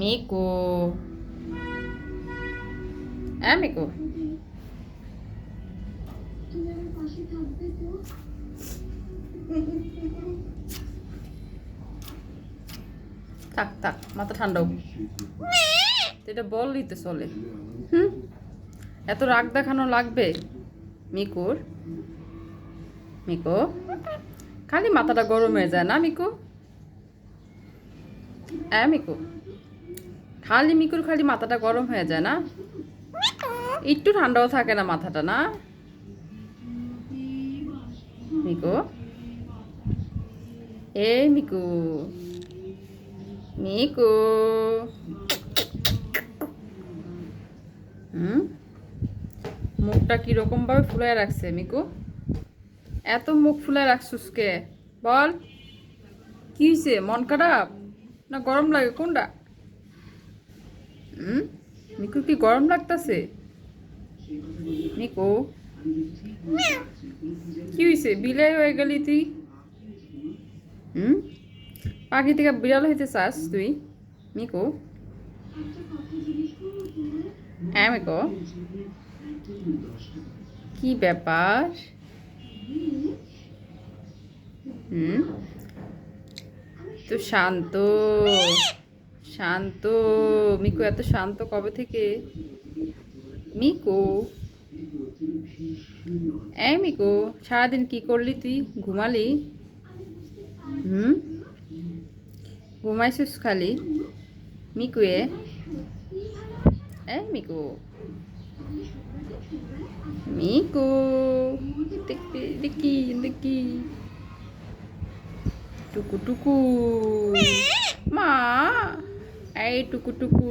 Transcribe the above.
Miku হ্যাঁ Miku থাক থাক মাথা ঠান্ডা এটা বললেই তো চলে। হুম? এত রাগ দেখানো লাগবে? মিকুর? মিকু? খালি মাথাটা গরম হয়ে যায় না মিকু? হ্যাঁ মিকু? খালি মিকুর খালি মাথাটা গরম হয়ে যায় না? একটু ঠান্ডাও থাকে না মাথাটা, না? মিকু? এই মিকু। মিকু। হুম? মুখটা কীরকম ভাবে ফুলায় রাখছে মিকু? এত মুখ ফুলায় রাখছিস কে? বল। কি হয়েছে মন খারাপ? না গরম লাগে? কোনটা? হুম? কি গরম লাগতাছে? মিকু কি হয়েছে বিলাই হয়ে গেলি তুই? হুম? পাখি থেকে বিড়াল হইতে চাস তুই? মিকু হ্যাঁ মিকু। কি ব্যাপার? হুম? তো শান্ত। শান্ত, মিকু, এত শান্ত কবে থেকে? মিকু? এই মিকু, সারাদিন কি করলি তুই? ঘুমালি? হুম? ঘুমাইছিস খালি? মিকুয়ে এই মিকু। মিকু দেখি দেখি। টুকু টুকু। মা! এই টুকু টুকু